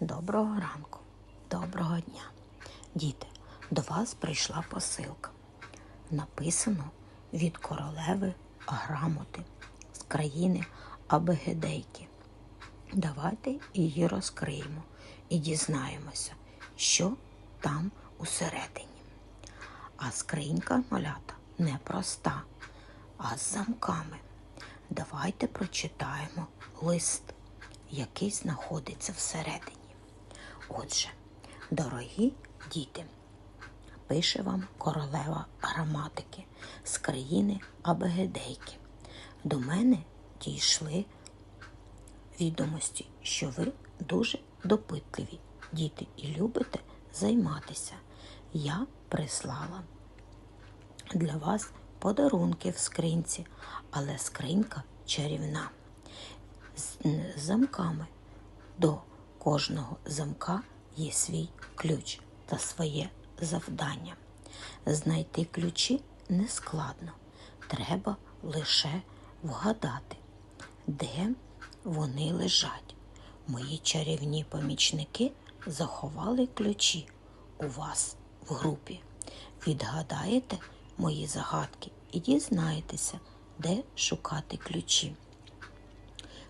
Доброго ранку, доброго дня. Діти, до вас прийшла посилка. Написано від королеви грамоти з країни Абегедейки. Давайте її розкриємо і дізнаємося, що там усередині. А скринька малята не проста, а з замками. Давайте прочитаємо лист, який знаходиться всередині. Отже, дорогі діти, пише вам королева граматики з країни Абегедейки. До мене дійшли відомості, що ви дуже допитливі діти і любите займатися. Я прислала для вас подарунки в скринці, але скринька чарівна з замками. До кожного замка є свій ключ та своє завдання. Знайти ключі не складно. Треба лише вгадати, де вони лежать. Мої чарівні помічники заховали ключі у вас в групі. Відгадаєте мої загадки і дізнаєтеся, де шукати ключі.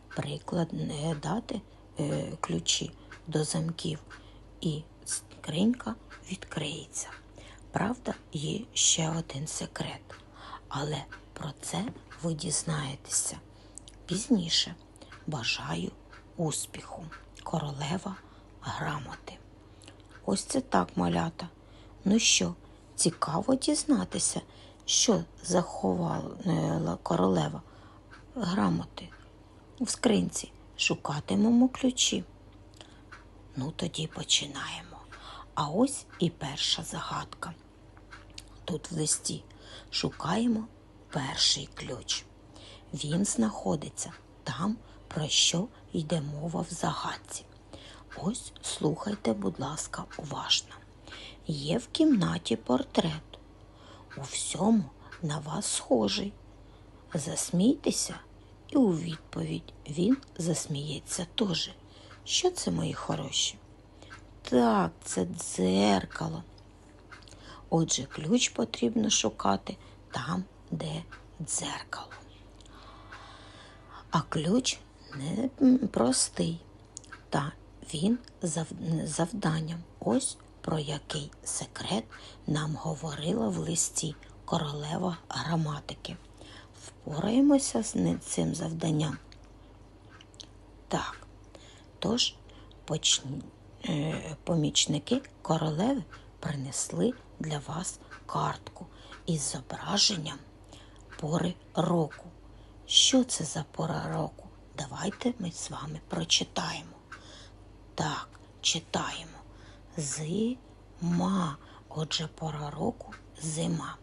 Приклад не дати ключі до замків, і скринька відкриється. Правда, є ще один секрет, але про це ви дізнаєтеся пізніше. Бажаю успіху, королева грамоти. Ось це так, малята. Ну що, цікаво дізнатися, що заховала королева грамоти в скринці. Шукатимемо ключі. Ну, тоді починаємо. А ось і перша загадка. Тут в листі шукаємо перший ключ. Він знаходиться там, про що йде мова в загадці. Ось слухайте, будь ласка, уважно. Є в кімнаті портрет. У всьому на вас схожий. Засмійтеся, і у відповідь він засміється теж. Що це, мої хороші? Так, це дзеркало. Отже, ключ потрібно шукати там, де дзеркало. А ключ не простий, та він зав- завданням. Ось про який секрет нам говорила в листі королева граматики. Впораємося з цим завданням. Так, тож почні, е, помічники королеви принесли для вас картку із зображенням пори року. Що це за пора року? Давайте ми з вами прочитаємо. Так, читаємо. Зима. Отже, пора року зима.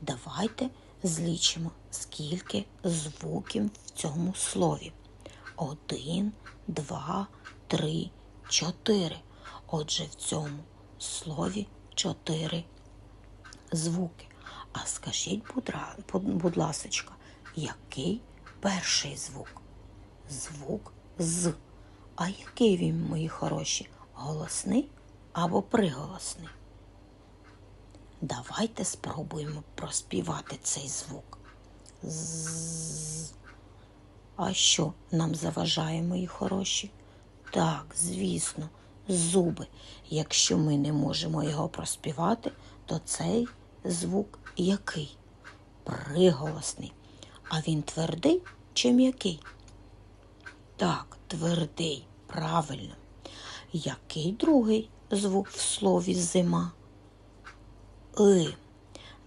Давайте злічимо, скільки звуків в цьому слові. Один, два, три, чотири. Отже, в цьому слові чотири звуки. А скажіть, будь, ласочка, який перший звук? Звук з. А який він, мої хороші? Голосний або приголосний? Давайте спробуємо проспівати цей звук. З. А що нам заважає, мої хороші? Так, звісно, зуби. Якщо ми не можемо його проспівати, то цей звук який? Приголосний. А він твердий чи м'який? Так, твердий, правильно. Який другий звук в слові зима? И.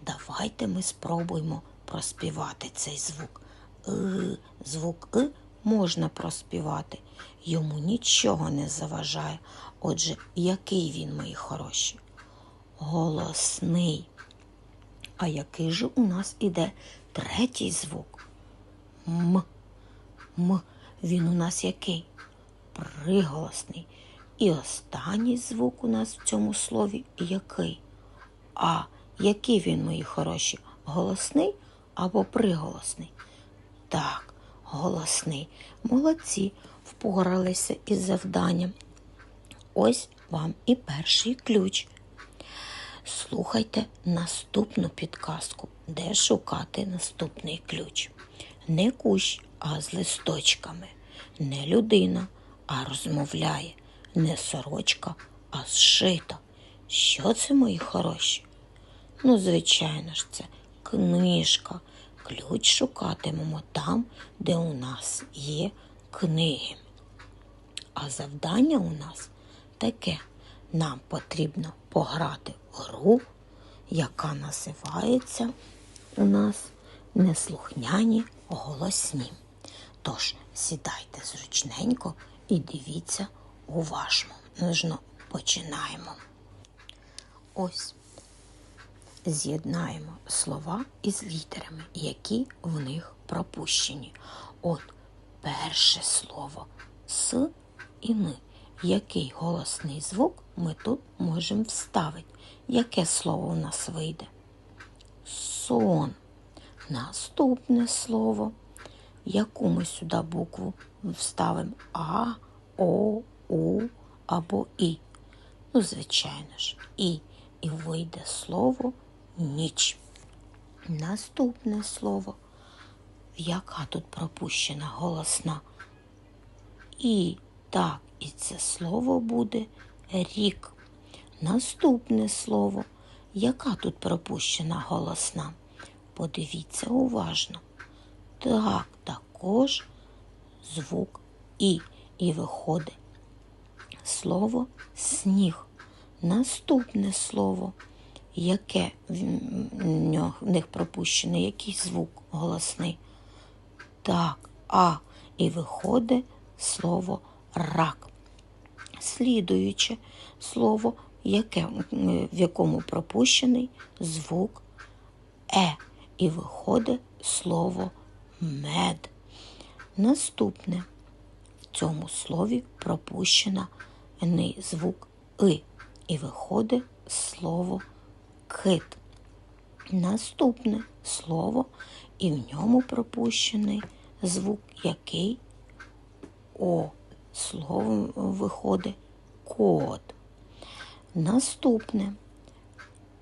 Давайте ми спробуємо проспівати цей звук. И. Звук И можна проспівати. Йому нічого не заважає. Отже, який він, мої хороші? Голосний. А який же у нас іде третій звук? М. М. Він у нас який? Приголосний. І останній звук у нас в цьому слові який? А який він, мої хороші? Голосний або приголосний? Так, голосний. Молодці, впоралися із завданням. ось вам і перший ключ. Слухайте наступну підказку, де шукати наступний ключ. Не кущ, а з листочками, не людина, а розмовляє, не сорочка, а зшита. Що це, мої хороші? Ну, звичайно ж, це книжка. Ключ шукатимемо там, де у нас є книги. А завдання у нас таке. Нам потрібно пограти в гру, яка називається у нас неслухняні голосні. Тож сідайте зручненько і дивіться уважно. Нужно починаємо. Ось з'єднаємо слова із літерами, які в них пропущені. От перше слово с і ми. Який голосний звук ми тут можемо вставити? Яке слово у нас вийде? Сон. Наступне слово. Яку ми сюди букву вставимо? А, О, У або І. Ну, звичайно ж, І. І вийде слово ніч. Наступне слово. Яка тут пропущена голосна? І так, і це слово буде рік. Наступне слово. Яка тут пропущена голосна? Подивіться уважно. Так, також звук І. І виходить слово сніг. Наступне слово, яке в них пропущено, який звук голосний? Так, а. І виходить слово рак. Слідуюче слово, яке, в якому пропущений звук е. І виходить слово мед. Наступне в цьому слові пропущено звук и. І виходить слово кит. Наступне слово, і в ньому пропущений звук який О. Слово виходить кот. Наступне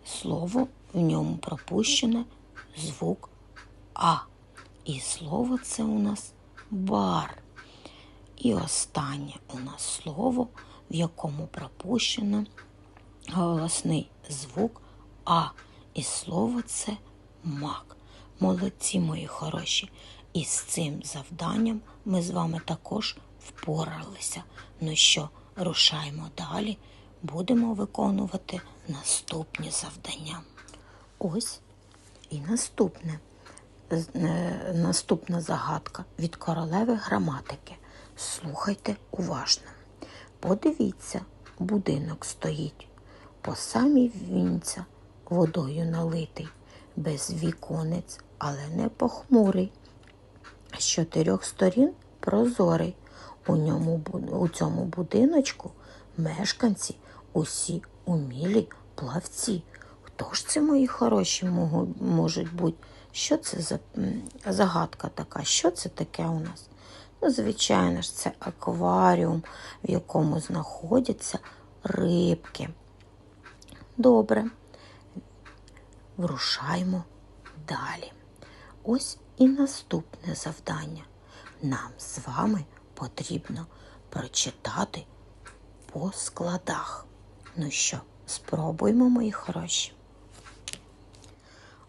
слово в ньому пропущене звук А. І слово це у нас бар. І останнє у нас слово, в якому пропущено голосний звук А. І слово це мак. Молодці мої хороші. І з цим завданням ми з вами також впоралися. Ну що, рушаємо далі. Будемо виконувати наступні завдання. Ось і наступне. Е, Наступна загадка від королеви граматики. Слухайте уважно. Подивіться, будинок стоїть, по самій вінця водою налитий, без віконець, але не похмурий. З чотирьох сторін прозорий. У, ньому, у цьому будиночку мешканці усі умілі плавці. Хто ж це мої хороші можуть бути? Що це за загадка така? Що це таке у нас? Ну, звичайно ж, це акваріум, в якому знаходяться рибки. Добре, врушаємо далі. Ось і наступне завдання. Нам з вами потрібно прочитати по складах. Ну що, спробуємо, мої хороші.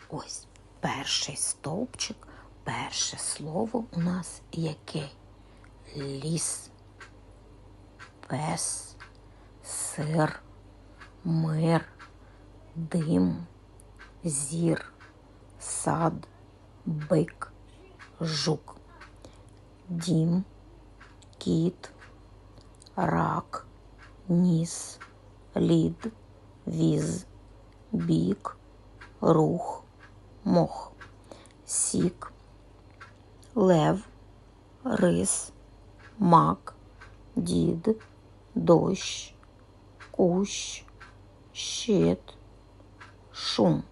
Ось перший стовпчик, перше слово у нас яке? Ліс, пес, сир, мир, дим, зір, сад, бик, жук, дім, кіт, рак, ніс, лід, віз, бік, рух, мох, сік, лев, рис, мак, дід, дощ, кущ, щит, шум.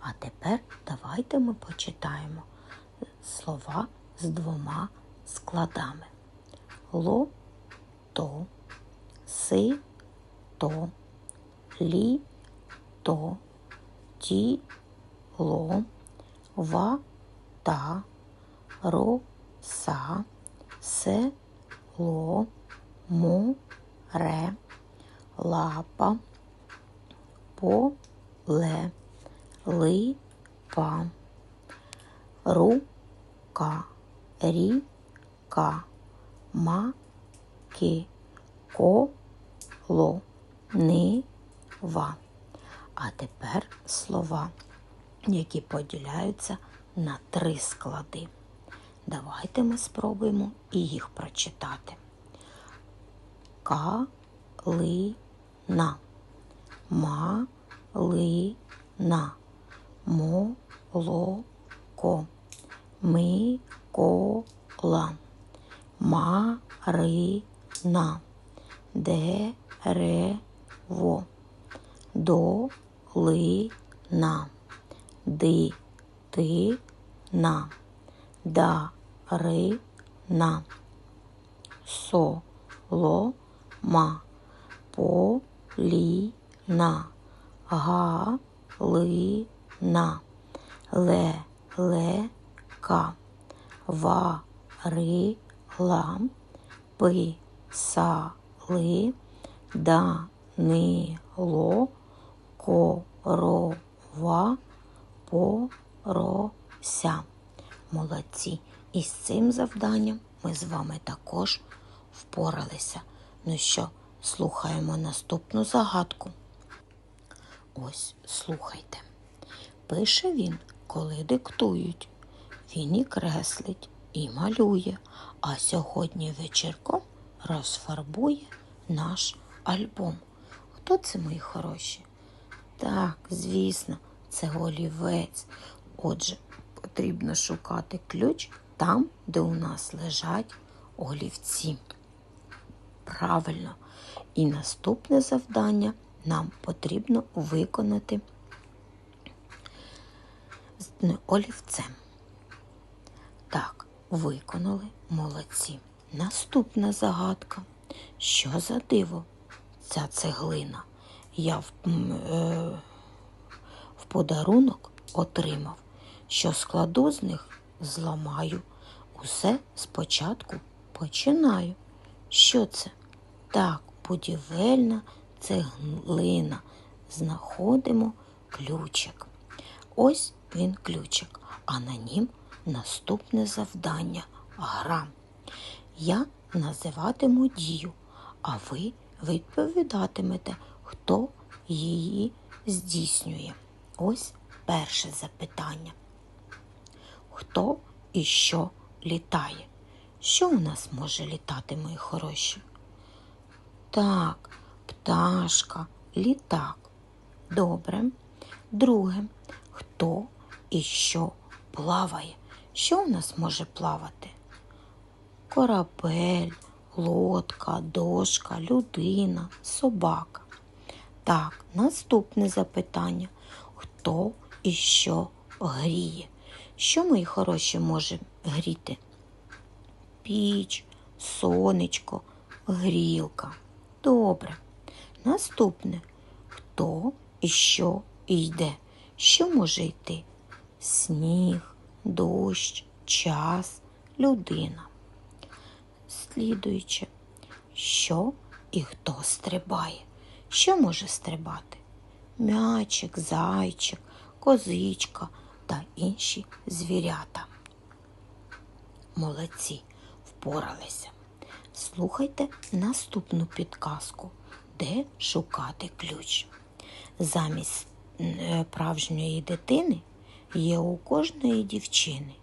А тепер давайте ми почитаємо слова з двома складами. Ло, то, си, то, лі, то, ті, ло, ва, та, ро, са, се, ло, му, ре, лапа, по, ле, ли, па, ру, ка, рі, ка, ма, ки, ко, ло, ни. А тепер слова, які поділяються на три склади. Давайте ми спробуємо і їх прочитати. Калина, малина, молоко, микола, марина, дерево, долина, дитина, дарина, солома, поліна, галина, лелека, варила, писали, Данило, корова, порося. Молодці. І з цим завданням ми з вами також впоралися. Ну що, слухаємо наступну загадку. Ось, слухайте. Пише він, коли диктують. Він і креслить, і малює, а сьогодні вечірком розфарбує наш альбом. Хто це, мої хороші? Так, звісно, це олівець. Отже, потрібно шукати ключ там, де у нас лежать олівці. Правильно. І наступне завдання нам потрібно виконати з олівцем. Так, виконали молодці. Наступна загадка. Що за диво? Ця цеглина. Я в, е, в подарунок отримав, що складу з них, зламаю. Усе спочатку починаю. Що це? Так, будівельна цеглина. Знаходимо ключик. Ось він ключик, а на нім наступне завдання гра. Я називатиму дію, а ви відповідатимете, хто її здійснює. Ось перше запитання. Хто і що літає? Що у нас може літати, мої хороші? Так, пташка, літак. Добре. Друге, хто і що плаває? Що у нас може плавати? Корабель, лодка, дошка, людина, собака. Так, наступне запитання. Хто і що гріє? Що, мої хороші, може гріти? Піч, сонечко, грілка. Добре. Наступне. Хто і що йде? Що може йти? Сніг, дощ, час, людина. Слідуючи, що і хто стрибає? Що може стрибати? М'ячик, зайчик, козичка та інші звірята. Молодці, впоралися. Слухайте наступну підказку, де шукати ключ. Замість е, справжньої дитини є у кожної дівчини.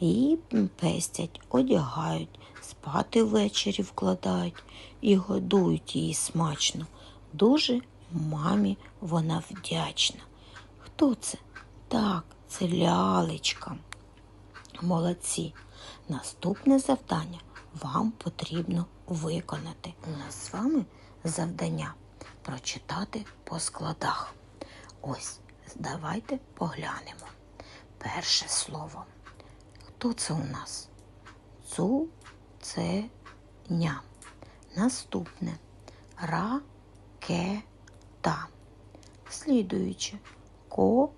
Її пестять, одягають, спати ввечері вкладають і годують її смачно. Дуже мамі вона вдячна. Хто це? Так, це лялечка. Молодці. Наступне завдання вам потрібно виконати. У нас з вами завдання прочитати по складах. Ось, давайте поглянемо. Перше слово. Хто це у нас? Цу, це, ня. Наступне ракета. Слідуюче корона.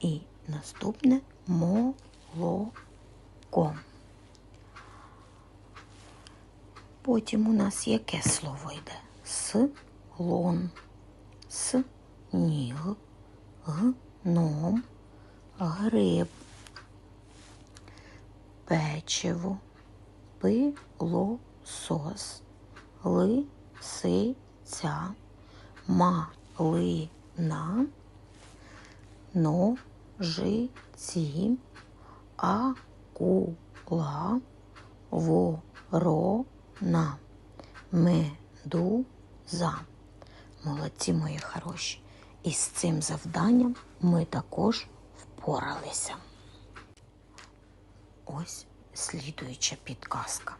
І наступне молоко. Потім у нас яке слово йде? Слон, сніг, гном, гриб, печиво, пилосос, лисиця, малина, ножиці, акула, ворона, медуза. Молодці мої хороші. І з цим завданням ми також впоралися. Ось слідуюча підказка.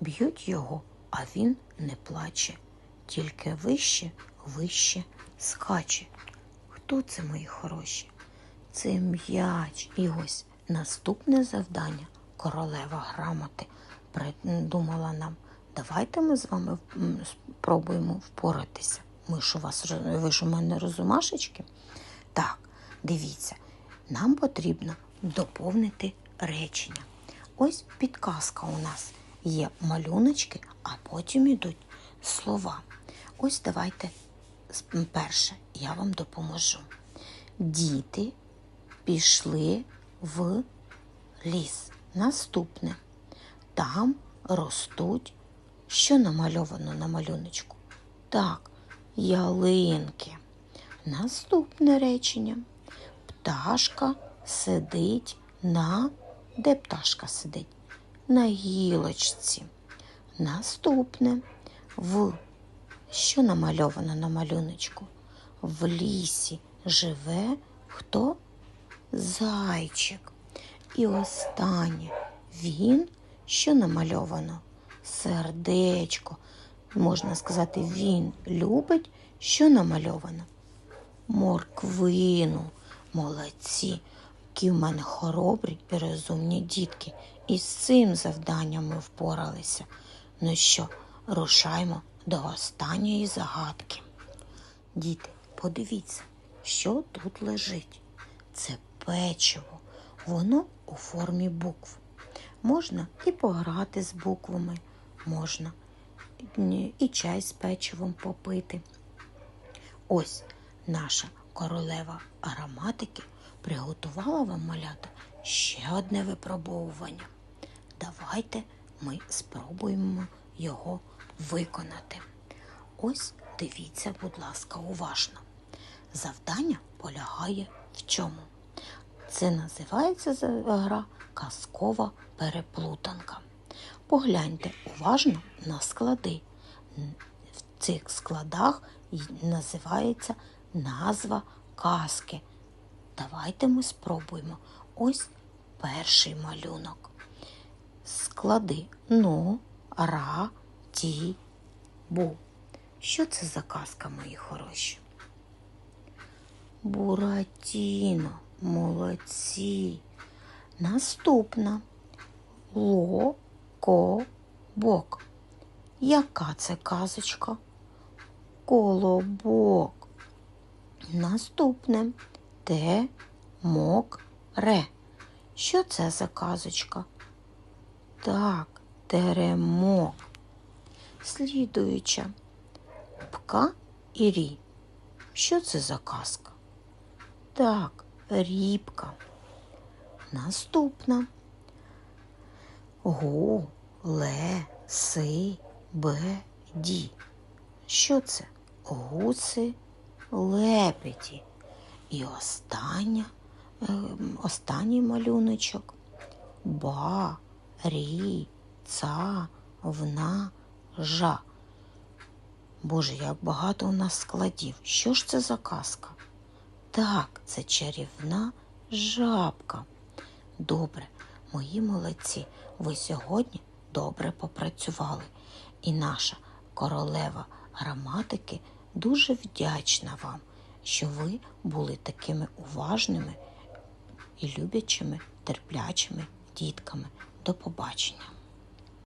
Б'ють його, а він не плаче, тільки вище, вище скаче. Хто це, мої хороші? Це м'яч. І ось наступне завдання королева грамоти придумала нам. Давайте ми з вами спробуємо впоратися. Ми ж у вас ви ж у мене розумашечки? Так, дивіться, нам потрібно доповнити речення. Ось підказка у нас є малюночки, а потім йдуть слова. Ось давайте перше, я вам допоможу. Діти пішли в ліс. Наступне. Там ростуть, що намальовано на малюночку? Так, ялинки. Наступне речення. Пташка сидить на. Де пташка сидить? На гілочці. Наступне. В. Що намальовано на малюночку? В лісі живе хто? Зайчик. І останнє. Він, що намальовано? Сердечко. Можна сказати, він любить, що намальовано? Морквину. Молодці. Які в мене хоробрі і розумні дітки. І з цим завданням ми впоралися. Ну що, рушаймо до останньої загадки. Діти, подивіться, що тут лежить. Це печиво. Воно у формі букв. Можна і пограти з буквами, можна і- чай з печивом попити. Ось наша королева граматики приготувала вам малята ще одне випробовування. Давайте ми спробуємо його виконати. Ось дивіться, будь ласка, уважно. Завдання полягає в чому? Це називається гра казкова переплутанка. Погляньте уважно на склади. В цих складах називається назва казки. Давайте ми спробуємо. Ось перший малюнок. Склади ну, ра, ті, бу. Що це за казка, мої хороші? Буратіно, молодці. Наступна ло-ко-бок. Яка це казочка? Колобок. Наступне те мок ре. Що це за казочка? Так, теремок. Слідуюча пка і рі. Що це за казка? Так, рібка. Наступна. Гу, ле, си, бе, ді. Що це? Гуси, лепеті. І остання, ем, останній малюночок. Ба, рі, ца, вна, жа. Боже, як багато у нас складів. Що ж це за казка? Так, це чарівна жабка. Добре, мої молодці, ви сьогодні добре попрацювали. І наша королева граматики дуже вдячна вам, що ви були такими уважними і люблячими, терплячими дітками. До побачення.